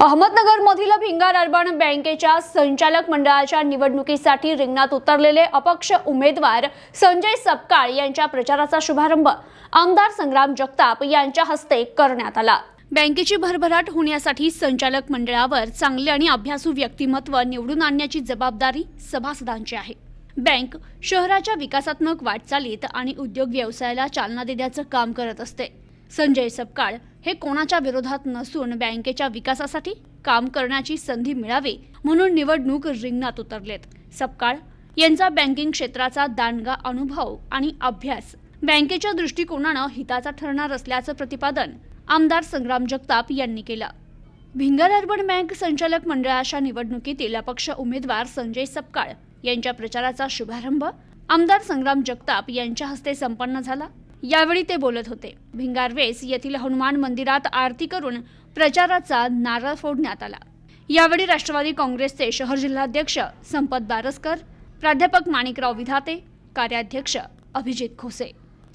अहमदनगरमधील Bhingar urban बँकेच्या संचालक मंडळाच्या निवडणुकीसाठी रिंगणात उतरलेले अपक्ष उमेदवार संजय सपकाळ यांच्या प्रचाराचा शुभारंभ आमदार संग्राम जगताप यांच्या हस्ते करण्यात आला. बँकेची भरभराट होण्यासाठी संचालक मंडळावर चांगले आणि अभ्यासू व्यक्तिमत्व निवडून आणण्याची जबाबदारी सभासदांची आहे. बँक शहराच्या विकासात्मक वाटचालीत आणि उद्योग व्यवसायाला चालना देण्याचं काम करत असते. संजय सपकाळ हे कोणाच्या विरोधात नसून बँकेच्या विकासासाठी काम करण्याची संधी मिळावी म्हणून निवडणूक रिंगणात उतरलेत. सपकाळ यांचा बँकिंग क्षेत्राचा दांडगा अनुभव आणि अभ्यास बँकेच्या दृष्टिकोनानं हिताचा ठरणार असल्याचं प्रतिपादन आमदार संग्राम जगताप यांनी केलं. भिंगर अर्बन बँक संचालक मंडळाच्या निवडणुकीतील अपक्ष उमेदवार संजय सपकाळ यांच्या प्रचाराचा शुभारंभ आमदार संग्राम जगताप यांच्या हस्ते संपन्न झाला. यावेळी ते बोलत होते. भिंगारवेस येथील हनुमान मंदिरात आरती करून प्रचाराचा नारळ फोडण्यात आला. यावेळी राष्ट्रवादी काँग्रेसचे शहर जिल्हाध्यक्ष संपत बारसकर प्राध्यापक माणिकराव विधाते कार्याध्यक्ष अभिजित खोसे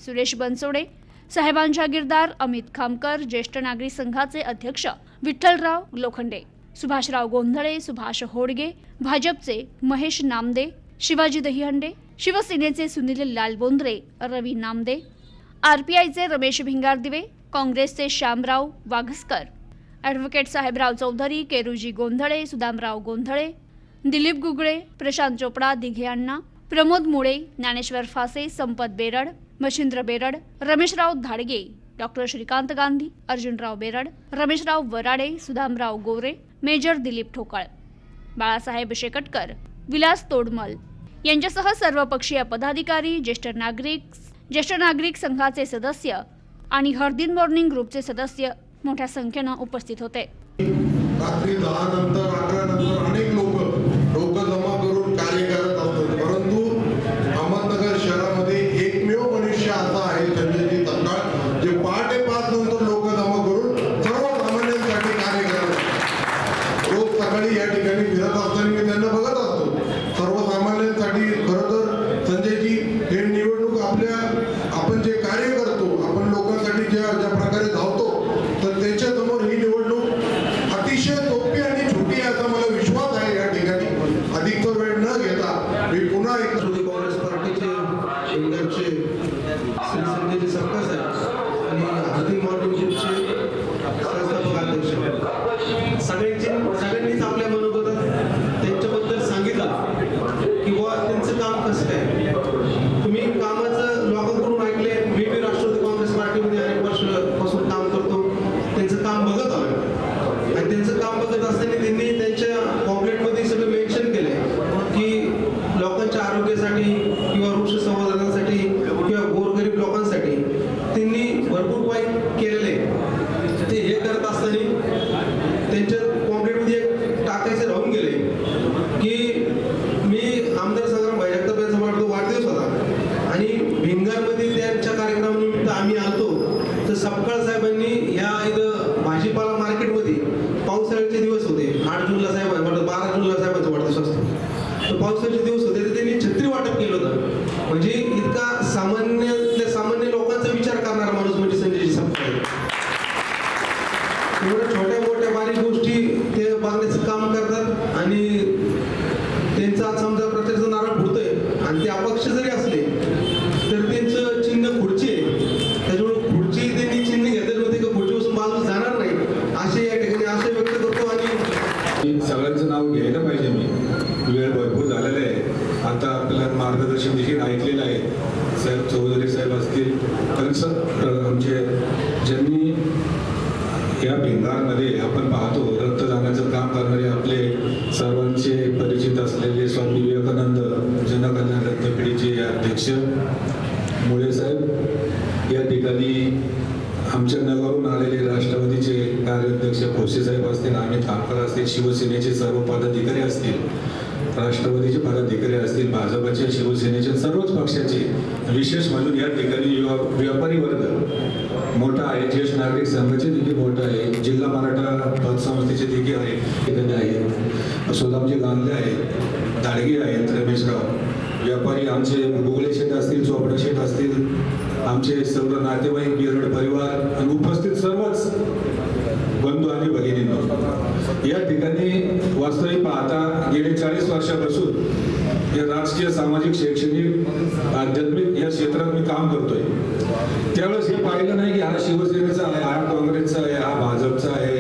सुरेश बनसोडे साहेबान जागीरदार अमित खामकर ज्येष्ठ नागरी संघाचे अध्यक्ष विठ्ठलराव लोखंडे सुभाषराव गोंधळे सुभाष होडगे भाजपचे महेश नामदे शिवाजी दहिहंडे शिवसेनेचे सुनील लालबोंद्रे रवी नामदे आरपीआयचे रमेश भिंगारदिवे काँग्रेसचे Shyamrao Waghaskar. Advocate Sahebrao Chaudhari Keruji Gondhale Sudamrao Gondhale Dilip Gugale Prashant Chopda Dighe Anna Pramod Mule Dnyaneshwar Phase Sampat Berad Machhindra Berad Rameshrao Dhadge doctor Shrikant Gandhi Arjunrao Berad Rameshrao Varade Sudamrao Gore major Dilip Thokal. Balasaheb Shekatkar Vilas Todmal. यांच्यासह सर्वपक्षीय पदाधिकारी ज्येष्ठ नागरिक ज्येष्ठ नागरिक संघाचे सदस्य आणि हरदिन मॉर्निंग ग्रुपचे सदस्य मोठ्या संख्येनं उपस्थित होते. Senhora de जनकल्याण रक्तपेढीचे अध्यक्ष मुळे साहेब या ठिकाणी आमच्या नगरून आलेले राष्ट्रवादीचे कार्याध्यक्ष खोसे साहेब असतील आम्ही थांबकर असतील शिवसेनेचे सर्व पदाधिकारी असतील राष्ट्रवादीचे पदाधिकारी असतील भाजपचे शिवसेनेचे सर्वच पक्षाचे विशेष म्हणून या ठिकाणी व्यापारी वर्ग मोठा आहे ज्येष्ठ नागरिक संघाचे देखील मोठा आहे जिल्हा मराठा पतसंस्थेचे देखील आहे ठिकाणी आहे सुदामजी गांधले आहेत. दाडगे आहेत रमेशराव व्यापारी आमचे गोगले शेठ असतील चोपडे शेठ असतील आमचे सर्व नातेवाईक बिरड परिवार आणि उपस्थित सर्वच बंधू आणि भगिनी या ठिकाणी वास्तविक पाहता गेले चाळीस वर्षापासून या राजकीय सामाजिक शैक्षणिक आध्यात्मिक या क्षेत्रात मी काम करतोय. त्यावेळेस हे पाहिलं नाही की हा शिवसेनेचा आहे हा काँग्रेसचा आहे हा भाजपचा आहे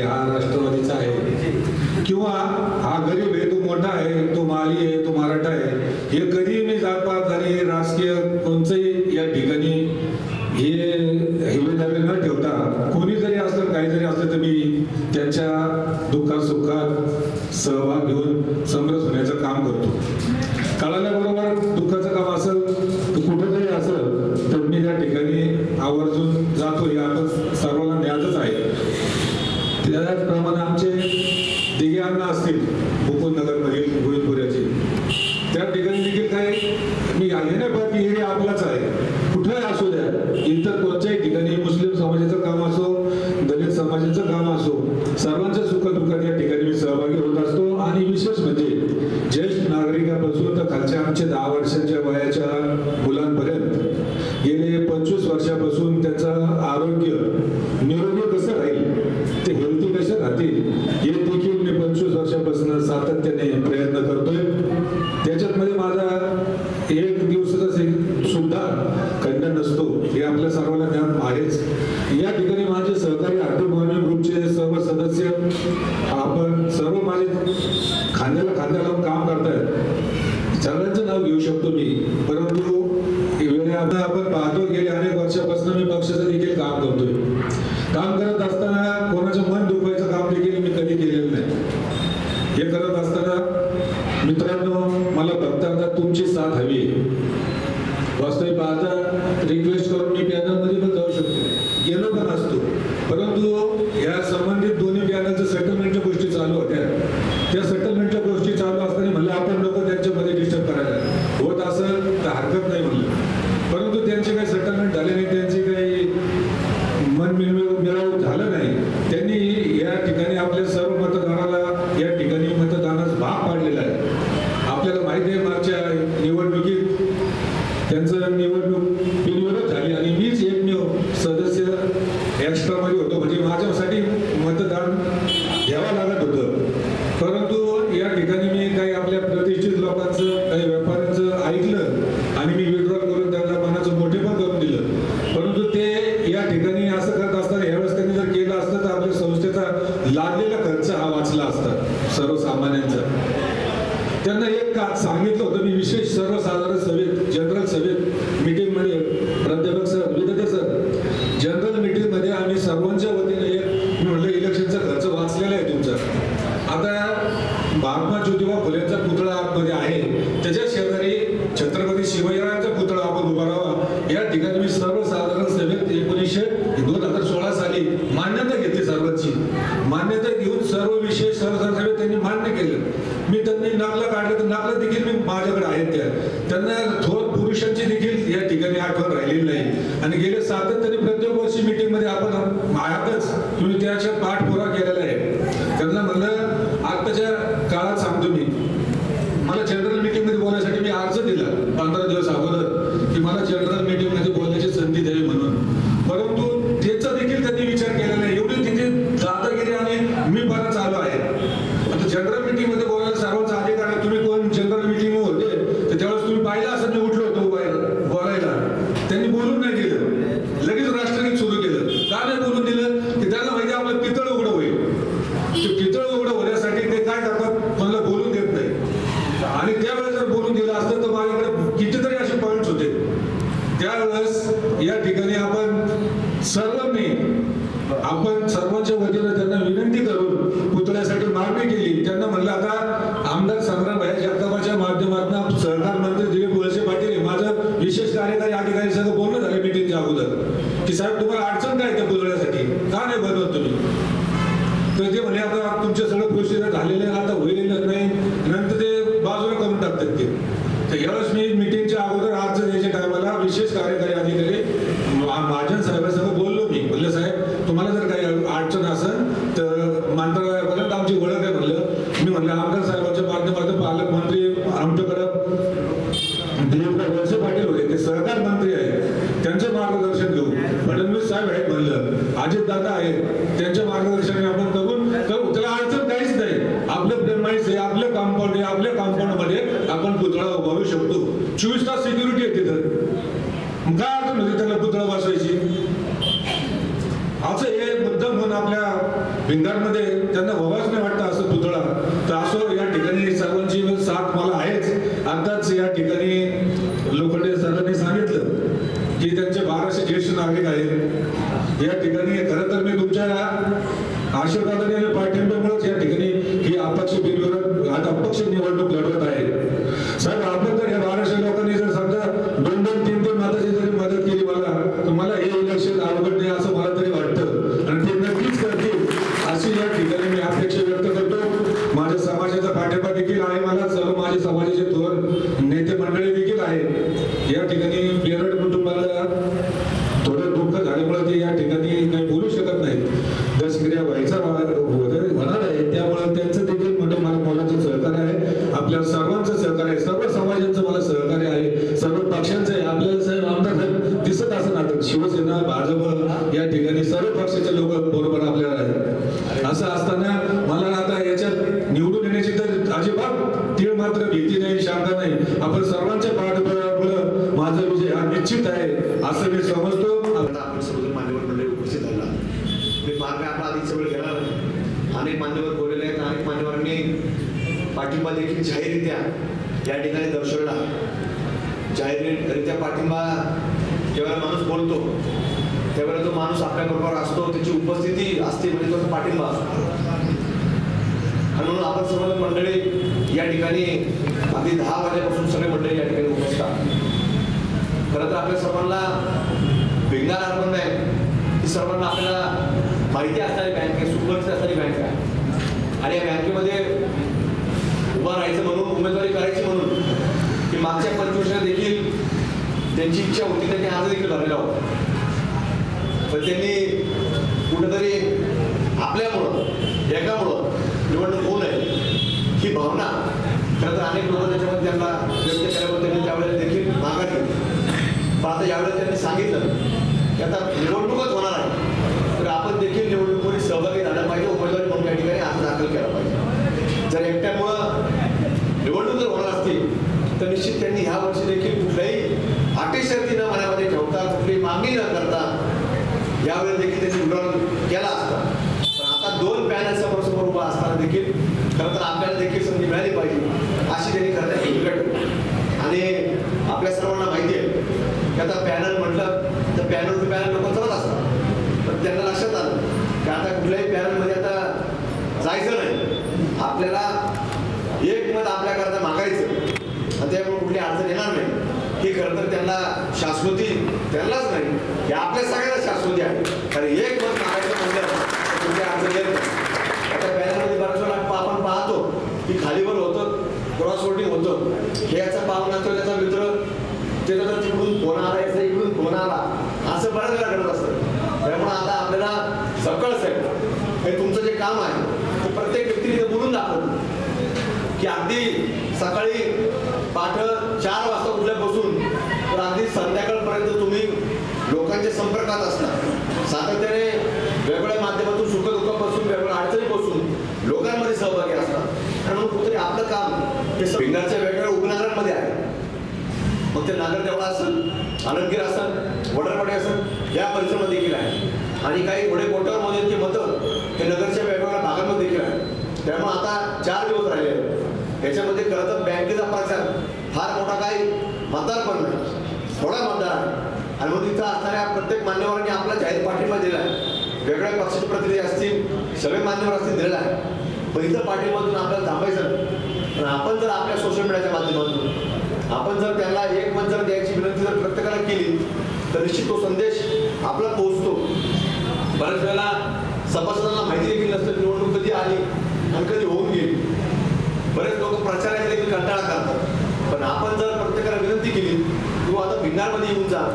हे देखील मी पंचवीस वर्षापासून सातत्याने रिक्वेस्ट करून मी पॅनलमध्ये पण जाऊ शकतो. गेलो पण असतो. परंतु या संबंधित दोन्ही पॅनलचं सेटलमेंट आपल्या प्रतिष्ठित लोकांचं काही व्यापार not चोवीस तास सिक्युरिटी आहे तिथं. काय अर्थ म्हणजे त्याला पुतळा बसवायची? असं हे मुद्दा म्हणून आपल्या भिंगारमध्ये त्यांना हवाच नाही वाटतं असं पुतळा. तर असं या ठिकाणी सर्वांची साथ मला आहेच. आताच या ठिकाणी लोखंडे सरांनी सांगितलं की त्यांचे बाराशे ज्येष्ठ नागरिक आहेत. या ठिकाणी खरं तर मी तुमच्या आशीर्वादाने आणि पाठिंब्यामुळेच या ठिकाणी ही अपक्ष बिनविरोध अपक्ष निवडणूक लढवत आहे. साहेब निश्चित आहे असं मी समजतो. आपण समजून मान्यवर मंडळी उपस्थित झाला मी फार काय आपला आधी वेळ घेणार अनेक मान्यवर बोललेले आहेत अनेक मान्यवरांनी पाठिंबा देखील जाहीररित्या या ठिकाणी दर्शवला. जाहीररित्या पाठिंबा जेव्हा माणूस बोलतो त्यावेळेला तो माणूस आपल्याबरोबर असतो त्याची उपस्थिती असते म्हणजे तो पाठिंबा असतो. आणि म्हणून आपण सर्व मंडळी या ठिकाणी अगदी दहा वाजेपासून सगळे मंडळी या ठिकाणी उपस्थित खरं तर आपल्या सर्वांना भिंगार अर्बन बँक ही सर्वांना आपल्याला माहिती असणारी बँक आहे सुपरिचित असणारी बँक आहे. आणि या बँकेमध्ये उभा राहायचं म्हणून उमेदवारी करायची म्हणून की मागच्या पंचवर्षात देखील त्यांची इच्छा होती त्यांनी आज देखील भरलेला होता. पण त्यांनी कुठेतरी आपल्यामुळं एकामुळं निवडणूक होऊ नये ही भावना खरं तर अनेक लोक त्याच्यामध्ये त्यांना व्यक्त केल्यामुळे त्यांनी त्यावेळेला देखील मागा घेतली आता यावेळेला त्यांनी सांगितलं की आता निवडणूकच होणार आहे. तर आपण देखील निवडणुकीमध्ये सहभागी झालं पाहिजे उमेदवारी म्हणून या ठिकाणी अर्ज दाखल केला पाहिजे. जर एकट्यामुळं निवडणूक जर होणार असतील तर निश्चित त्यांनी ह्या वर्षी देखील कुठल्याही अटी शर्ती न मनामध्ये ठेवता कुठलीही मागणी न करता यावेळी देखील त्यांनी विरोध केला असता. पण आता दोन पॅनल समोर समोर उभा असताना देखील खरं तर आपल्याला देखील संधी मिळाली पाहिजे अशी त्यांनी खरं तर आणि आपल्या सर्वांना माहिती आहे की आता पॅनल म्हटलं तर पॅनल टू पॅनल लोक चलत असतात. पण त्यांना लक्षात आलं की आता कुठल्याही पॅनलमध्ये आता जायचं नाही. आपल्याला एक मत आपल्याकरता मागायचं. आणि त्यामुळे कुठली अडचण येणार नाही. ही खरं तर त्यांना शाश्वती त्यांनाच नाही हे आपल्या सगळ्यांना शाश्वती आहे. कारण एक मत मागायचं म्हणजे कुठली अडचण येत नाही. आता पॅनलमध्ये बऱ्याच वेळा आपण पाहतो की खालीवर होतं क्रॉस वोटिंग होतं. हे याचा पाहुणा तो त्याचा मित्र त्याचा तर तिकडून फोन आला याचा इकडून फोन आला असं बऱ्याच वेळा घडत असतं? त्यामुळे आता आपल्याला सकळ साहेब हे तुमचं जे काम आहे ते प्रत्येक व्यक्तीने बोलून दाखवलं. की अगदी सकाळी पाठ चार वाजता उठल्यापासून तर अगदी संध्याकाळपर्यंत तुम्ही लोकांच्या संपर्कात असता. सातत्याने वेगवेगळ्या माध्यमातून सुखदुःखापासून वेगवेगळ्या अडचणीपासून लोकांमध्ये सहभागी असतात आणि मग कुठेतरी आपलं काम हे फिंगरच्या वेगवेगळ्या उपनगरांमध्ये आहे. मग ते नागर देवळा असेल आनंदगीर असेल वडरवाडी असेल या परिसरामध्ये देखील आहे. आणि काही घोडे कोट्यावर जे मतं हे नगरच्या वेगवेगळ्या भागांमध्ये देखील आहे त्यामुळे आता चार दिवस राहिले आहेत. याच्यामध्ये खरं तर बँकेचा प्रचार फार मोठा काही मतदार पण नाही. थोडा मतदार आहे. आणि मग तिथं असणाऱ्या प्रत्येक मान्यवरांनी आपला जाहीर पाठिंबा दिला आहे. वेगवेगळ्या पक्षाचे प्रतिनिधी असतील सगळे मान्यवर असतील दिलेला आहे. पण इथं पाठिंबातून आपल्याला थांबायचं नाही. पण आपण जर आपल्या सोशल मीडियाच्या माध्यमातून आपण जर त्यांना एक मत जर द्यायची विनंती जर प्रत्येकाला केली तर निश्चित तो संदेश आपला पोहोचतो. बऱ्याच वेळेला सभासदांना माहिती देखील नसतं निवडणूक कधी आली आणि कधी होऊन गेली. बरेच लोक प्रचाराचे देखील कंटाळा करतात. पण आपण जर प्रत्येकाला विनंती केली किंवा आता भिंगारमध्ये येऊन जा.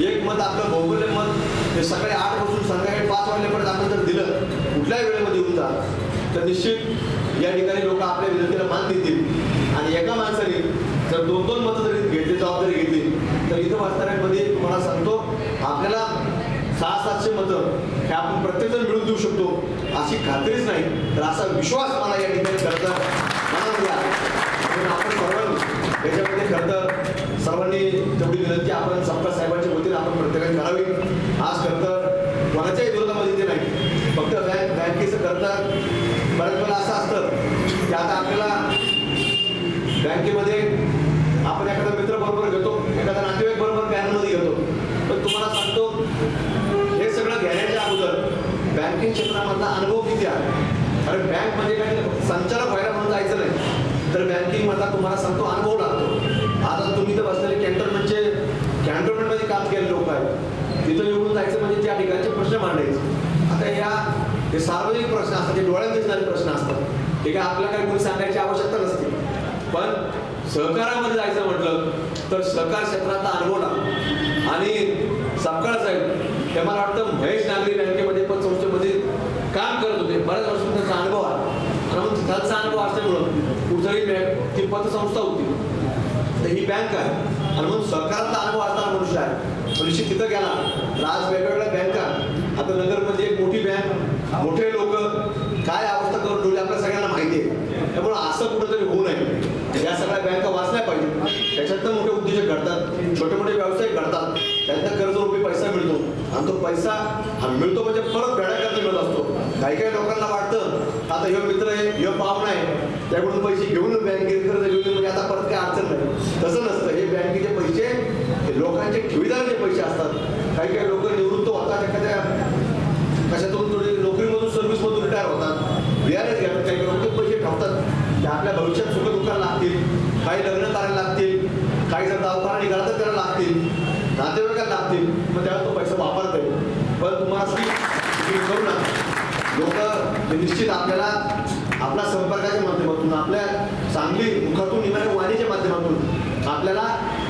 एक मत आपलं भौगोलिक मत हे सकाळी आठपासून संध्याकाळी पाच वाजल्यापर्यंत आपण जर दिलं कुठल्याही वेळेमध्ये येऊन जा. तर निश्चित या ठिकाणी लोक आपल्या विनंतीला मान देतील. आणि एका माणसाने जर दोन दोन मतं जरी घेतली जबाबदारी घेतली तर इथं वाचणाऱ्यांमध्ये तुम्हाला सांगतो आपल्याला सहा सातशे मतं हे आपण प्रत्येकजण मिळून देऊ शकतो अशी खात्रीच नाही. तर असा विश्वास मला या ठिकाणी खरं आपण सर्वांनी याच्यामध्ये खरं तर सर्वांनी तेवढी विनंती आपण सबका साहेबांच्या वतीने आपण प्रत्येकाने करावी. आज खरं तर कोणाच्याही विरोधामध्ये ते नाही फक्त बँक बँकेचं करता बऱ्याच वेळेला असं असतं की आता आपल्याला बँकेमध्ये आपण एखादा मित्र बरोबर घेतो एखादा नातेवाईक बरोबर बँकमध्ये घेतो पण तुम्हाला सांगतो हे सगळं घेण्याच्या अगोदर बँकिंग क्षेत्रामधला अनुभव किती आहे कारण बँक म्हणजे काय नाही, संचालक व्हायला म्हणून जायचं नाही तर बँकिंग मधला तुम्हाला सांगतो अनुभव लागतो. आता तुम्ही तर बसलेले कॅन्टोन्मेंटचे म्हणजे, मध्ये काम केले लोक आहेत. तिथं निवडून जायचं म्हणजे त्या ठिकाणचे प्रश्न मांडायचे. आता या हे सार्वजनिक प्रश्न असतात जे डोळ्यात दिसणारे प्रश्न असतात. ठीक आहे आपल्याला काही कोणी सांगायची आवश्यकता नसते. पण सहकारामध्ये जायचं म्हटलं तर सहकार क्षेत्राचा अनुभव लागतो. आणि सपकाळ साहेब हे मला वाटतं महेश नागरी बँकेमध्ये पण संस्थेमध्ये काम करत होते. बऱ्याच वर्षांचा अनुभव आहे. आणि मग तिथालचा अनुभव असल्यामुळं कुठेही बँक ती पतसंस्था होती. तर ही बँक आहे. आणि म्हणून सरकारचा अनुभव असणारा मनुष्य आहे. मनुष्य तिथं गेला. आज वेगवेगळ्या बँका. आता नगरमध्ये एक मोठी बँक मोठे लोक. काय अवस्था करून ठेवली आपल्या सगळ्यांना माहिती आहे. त्यामुळे असं कुठंतरी होऊ नये. या सगळ्या बँका वाचल्या पाहिजे त्याच्यात तर मोठे उद्योजक घडतात. छोटे मोठे व्यवसाय घडतात. त्यांना कर्ज रुपये पैसा मिळतो. आणि तो पैसा हा मिळतो म्हणजे परत भेड्या मिळत असतो. काही काही लोकांना वाटतं आता ह्यो मित्र आहे ह्यो पाहुणा आहे. त्याकडून पैसे घेऊन बँकेत कर्ज घेऊन म्हणजे आता परत काही अडचण नाही. तसं नसतं. हे बँकेचे पैसे लोकांचे ठेवीदाराचे पैसे असतात. काही काही लोक निवृत्त होतात एखाद्या कशातून नोकरीमधून सर्व्हिसमधून रिटायर होतात. व्याजच घेतात काही लोक पैसे ठेवतात. ते आपल्या भविष्यात सुख दुःखाला लागतील. काही लग्न करायला लागतील. काही जर दवाखाना निघाला तर त्याला लागतील. नातेवाईकाला लागतील. मग त्यावेळेस तो पैसा वापरता येईल पण तुम्हाला करू नका. लोक निश्चित आपल्याला आपल्या संपर्काच्या माध्यमातून आपल्या चांगली मुखातून निघणाऱ्या वाणीच्या माध्यमातून आपल्याला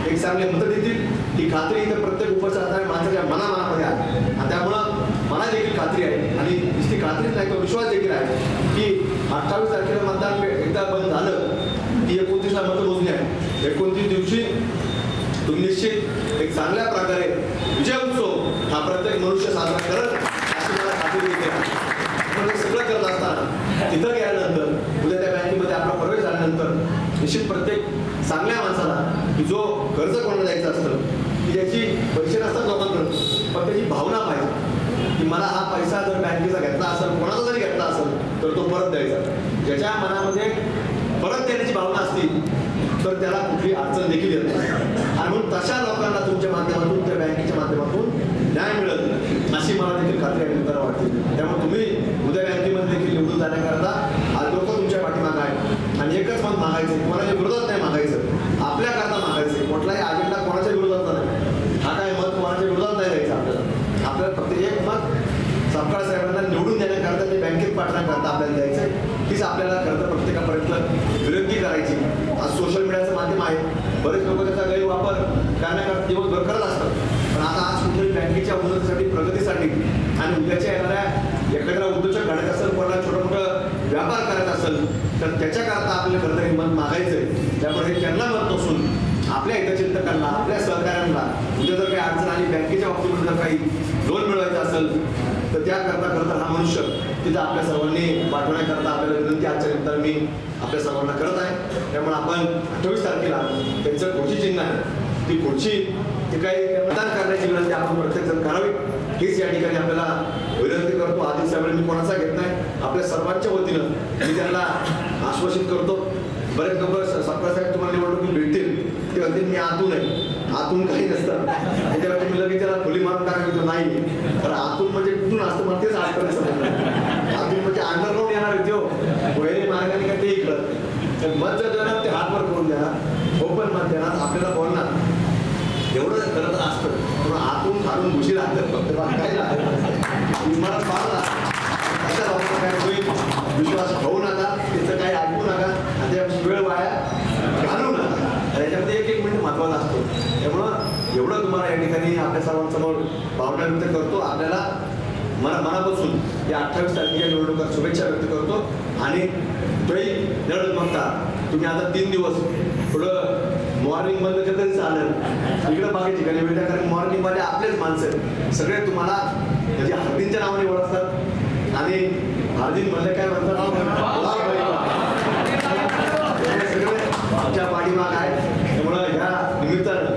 एक चांगली मदत देतील. ही खात्री इथं प्रत्येक उपस्थित असणाऱ्या माणसाच्या मनामनामध्ये आहे. आणि त्यामुळं मला देखील खात्री आहे. आणि नुसती खात्रीच नाही तर विश्वास देखील आहे की अठ्ठावीस तारखेला मतदान एकदा बंद झालं की एकोणतीसला मतं मोजली आहे. एकोणतीस दिवशी तुम्ही निश्चित एक चांगल्या प्रकारे विजय उत्सव हा प्रत्येक मनुष्य साजरा करत अशी मला खात्री देते आपण हे सगळं करत असताना तिथं गेल्यानंतर उद्या त्या बँकेमध्ये आपला प्रवेश झाल्यानंतर निश्चित प्रत्येक चांगल्या माणसाला की जो कर्ज कोणाला द्यायचं असतं की ज्याची पैसे नसतात लोकांकडे पण त्याची भावना पाहिजे. की मला हा पैसा जर बँकेचा घेतला असेल कोणाचा जरी घेतला असेल तर तो परत द्यायचा. ज्याच्या मनामध्ये परत देण्याची भावना असतील तर त्याला कुठली अडचण देखील येत नाही. आणि म्हणून तशा लोकांना तुमच्या माध्यमातून त्या बँकेच्या माध्यमातून न्याय मिळत अशी मला देखील खात्री आणि उत्तर वाटते त्यामुळे तुम्ही उद्या बँकेमध्ये देखील निवडून जाण्याकरता आज लोक तुमच्या पाठीमागं आहे. आणि एकच मत मागायचं कोणाच्या विरोधात नाही मागायचं. आपल्याकरता मागायचं कुठलाही अजेंडा कोणाच्या विरोधात नाही. हा काय मत कोणाच्या विरोधात नाही द्यायचं आपल्याला. आपल्याला फक्त एक मत सपकाळ साहेबांना निवडून देण्याकरता ते बँकेत पाठवण्याकरता आपल्याला द्यायचं तीच आपल्याला खरं तर प्रत्येकापर्यंत करायची. आज सोशल मीडियाचं माध्यम आहे. बरेच लोक त्याचा गैरवापर करण्याकरता दिवसभर करत असतात. पण आता आज कुठेतरी बँकेच्या उन्नतीसाठी प्रगतीसाठी आणि उद्याच्या येणाऱ्या एखाद्या उद्योजक घडत असेल कोणाला छोटं मोठं व्यापार करत असेल तर त्याच्याकरता आपल्या खरं काही मत मागायचं आहे त्यामुळे हे त्यांना मत नसून आपल्या हितचिंतकांना आपल्या सहकाऱ्यांना उद्या जर काही अडचण आली बँकेच्या बाबतीमध्ये जर काही लोन मिळवायचं असेल तर त्याकरता खरं तर हा मनुष्य तिथं आपल्या सर्वांनी पाठवण्याकरता आपल्याला विनंती आजच्या निमित्तानं मी आपल्या सर्वांना करत आहे. त्यामुळे आपण अठ्ठावीस तारखेला त्यांचं खुर्ची चिन्ह आहे. ती खुर्ची ती काही मतदान करण्याची विनंती आपण प्रत्येक करावी. हीच या ठिकाणी आपल्याला विनंती करतो. आधीच त्यावेळी मी कोणाचा घेत नाही. आपल्या सर्वांच्या वतीनं मी त्यांना आश्वासित करतो. बरेच लोक सत्ता साहेब तुम्हाला निवडणुकीत भेटतील. ते म्हणतील मी आतून आहे. आतून काही नसतं. त्याच्यावर तुम्ही लगेच त्याला खुली मारून टाकायचं नाही. तर आतून म्हणजे कुठून असतं मला तेच आजपर्यंत समजलं ते म्हणजे अंडरग्राऊंड येणार आहे तो वैरी मार्गाने का ते इकडं? तर मत जर देणार ते हातवर करून देणार ओपन मत देणार आपल्याला बोलणार. एवढं करत असतं. पण आतून खालून घुशी लागतात फक्त. काय काही लागत नसतं. विमानात काय होईल? विश्वास होऊ नका. त्याचं काही ऐकू नका. आणि त्या वेळ वाया घालू नका. त्याच्यामध्ये याच्यामध्ये एक एक मिनिट महत्त्वाचा असतो. त्यामुळं एवढं तुम्हाला या ठिकाणी आपल्या सर्वांसमोर भावना व्यक्त करतो. आपल्याला मना मनापासून या अठ्ठावीस तारखेच्या निवडणुकात शुभेच्छा व्यक्त करतो. आणि तोही लढत बघता तुम्ही आता तीन दिवस थोडं मॉर्निंग बंद केलं तरी चालेल. इकडे बाकी ठिकाणी भेटा कारण मॉर्निंगमध्ये आपलेच माणसं आहेत. सगळे तुम्हाला म्हणजे हळदींच्या नावाने ओळखतात. आणि हळदीन मध्ये काय म्हणतात? सगळे आमच्या पाठीमाग आहे त्यामुळं ह्या निमित्तानं